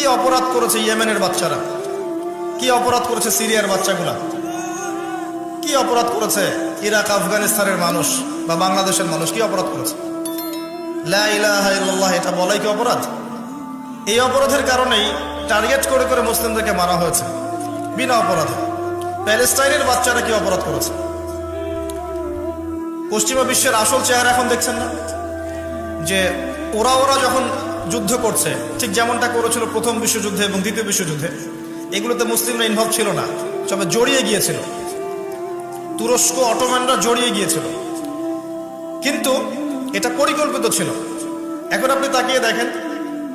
কি অপরাধ করেছে ইয়েমেনের বাচ্চারা? কি অপরাধ করেছে সিরিয়ার বাচ্চাগুলা? কি অপরাধ করেছে ইরাক, আফগানিস্তানের মানুষ বা বাংলাদেশের মানুষ? কি অপরাধ করেছে? এটা বলাই কি অপরাধ? এই অপরাধের কারণেই টার্গেট করে করে মুসলিমদেরকে মারা হয়েছে বিনা অপরাধে। প্যালেস্টাইনের বাচ্চারা কি অপরাধ করেছে? পশ্চিমা বিশ্বের আসল চেহারা এখন দেখছেন না? যে ওরা ওরা যখন যুদ্ধ করছে। ঠিক যেমনটা করেছিল প্রথম বিশ্বযুদ্ধে এবং দ্বিতীয় বিশ্বযুদ্ধে। এগুলোতে মুসলিমরা ইনভলভ ছিল না, তবে জড়িয়ে গিয়েছিল। তুরস্ক অটোম্যানরা জড়িয়ে গিয়েছিল। কিন্তু এটা পরিকল্পিত ছিল। এখন আপনি তাকিয়ে দেখেন,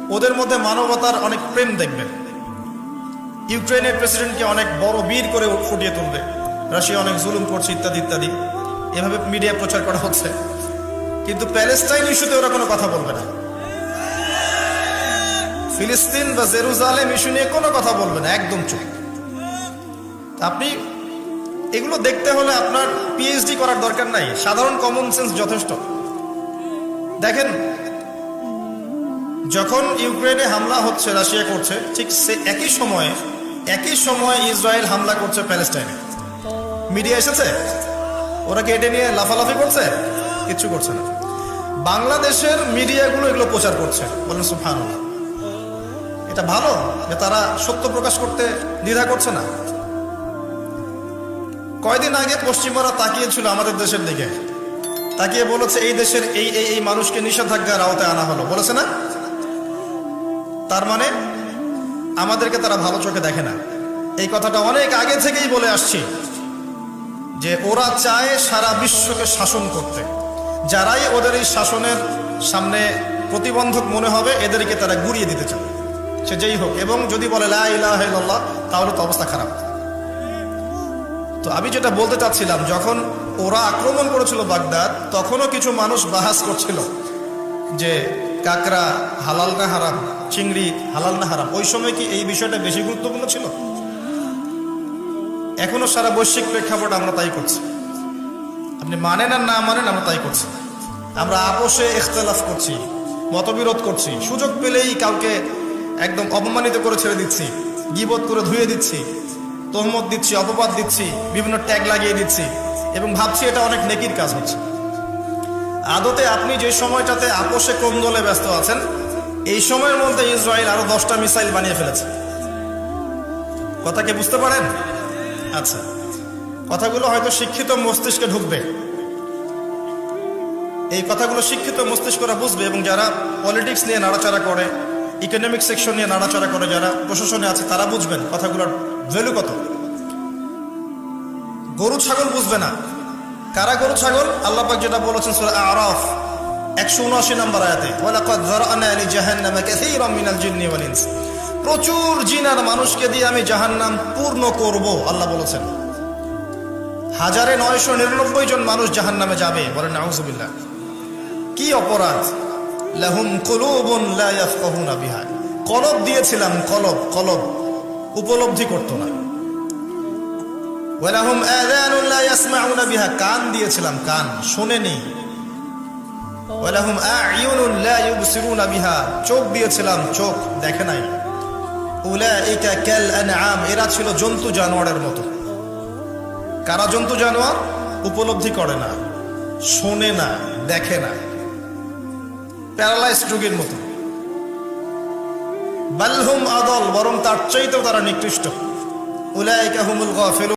ওদের মধ্যে মানবতার অনেক প্রেম দেখবেন। ইউক্রেনের প্রেসিডেন্টকে অনেক বড় বীর করে ফুটিয়ে তুলবে। রাশিয়া অনেক জুলুম করছে, ইত্যাদি ইত্যাদি। এভাবে মিডিয়া প্রচার করা হচ্ছে। কিন্তু প্যালেস্টাইন ইস্যুতে ওরা কোনো কথা বলবে না। ফিলিস্তিন বা জেরুজালেম ইস্যু নিয়ে কোনো কথা বলবে না, একদম চুপ। আপনি এগুলো দেখতে হলে আপনার পিএইচডি করার দরকার নাই, সাধারণ কমন সেন্স যথেষ্ট। দেখেন, যখন ইউক্রেনে হামলা হচ্ছে, রাশিয়া করছে, ঠিক সে একই সময়ে একই সময়ে ইসরায়েল হামলা করছে প্যালেস্টাইনে। মিডিয়া এসেছে? ওরা কি এটা নিয়ে লাফালাফি করছে? কিচ্ছু করছে না। বাংলাদেশের মিডিয়াগুলো এগুলো প্রচার করছে, বলেন সুফান এটা ভালো যে তারা সত্য প্রকাশ করতে দ্বিধা করছে না। কয়দিন আগে পশ্চিমারা তাকিয়েছিল আমাদের দেশের দিকে। তাকিয়ে বলেছে, এই দেশের এই এই এই মানুষকে নিষেধাজ্ঞার আওতায় আনা হলো। বলেছে না? তার মানে আমাদেরকে তারা ভালো চোখে দেখে না। এই কথাটা অনেক আগে থেকেই বলে আসছি যে ওরা চায় সারা বিশ্বকে শাসন করতে। যারাই ওদের এই শাসনের সামনে প্রতিবন্ধক মনে হবে, এদেরকে তারা গুড়িয়ে দিতে চায়। সে যেই হোক, এবং যদি বলে লা ইলাহা তাহলে তো অবস্থা খারাপ। তো আমি যেটা বলতে চাচ্ছিলাম, যখন ওরা আক্রমণ করেছিল বাগদাদ, তখনও কিছু মানুষ বাহাস করছিল যে কাকরা হালাল না হারাম, চিংড়ি হালাল না হারাম। ওই সময় কি এই বিষয়টা বেশি গুরুত্বপূর্ণ ছিল? এখনও সারা বৈশ্বিক প্রেক্ষাপট আমরা তাই করছি। আপনি মানেন আর না মানেন, আমরা তাই করছি। আমরা আপোষে ইখতলাফ করছি, মতবিরোধ করছি। সুযোগ পেলেই কাউকে একদম অপমানিত করে ছেড়ে দিচ্ছি। গিবত করে ধুয়ে দিচ্ছি। তহমত দিচ্ছি, অপবাদ দিচ্ছি, বিভিন্ন ট্যাগ লাগিয়ে দিচ্ছি এবং ভাবছি এটা অনেক নেকির কাজ হচ্ছে। আদতে আপনি যে সময়টাতে আপোষে কোন্দলে ব্যস্ত আছেন, এই সময়ের মধ্যে ইসরায়েল আরও দশটা মিসাইল বানিয়ে ফেলেছে। কথা কি বুঝতে পারেন? আচ্ছা। কথাগুলো হয়তো শিক্ষিত মস্তিষ্কে ঢুকবে। এই কথাগুলো শিক্ষিত মস্তিষ্করা বুঝবে এবং যারা পলিটিক্স নিয়ে নাড়াচাড়া করে ইকোনমিক সেকশন নিয়ে নাড়াচাড়া করে যারা প্রশাসনে আছে, তারা বুঝবেন কথাগুলোর ভ্যালু কত। গরু, ছাগল বুঝবে না। কারা গরু, ছাগল? আল্লাহ যেটা বলেছেন আরাফ, একশো উনআশি নম্বর আয়াতে প্রচুর জিন আর মানুষকে দিয়ে আমি জাহান্নাম পূর্ণ করব, আল্লাহ বলেছেন। হাজারে নয়শো নিরানব্বই জন মানুষ জাহান্নামে যাবে, বলেন নাউজুবিল্লাহ। কি অপরাধ। লাহুম কুলুবুন লা ইয়াফকাহুনা বিহা। কলব দিয়েছিলাম, কলব কলব। উপলব্ধি করতো না। ওয়ালাহুম আযানুন লা ইয়াসমাউনা বিহা। কান দিয়েছিলাম, কান। শোনেনি। ওয়ালাহুম আ'য়ুনুন লা ইউবসিরুনা বিহা। চোখ দিয়েছিলাম, চোখ দেখে নাই। উলাইকা কাল আনআম। এরা ছিল জন্তু জানোয়ারের মতো। কারা জন্তু জানোয়ার? উপলব্ধি করে না। শোনে না, দেখে না। প্যারালাইজ রোগীর মতো। বালহুম আদল বরং তার চাইতেও তারা নিকৃষ্ট। উলায়িকা হুমুল গাফিলুন।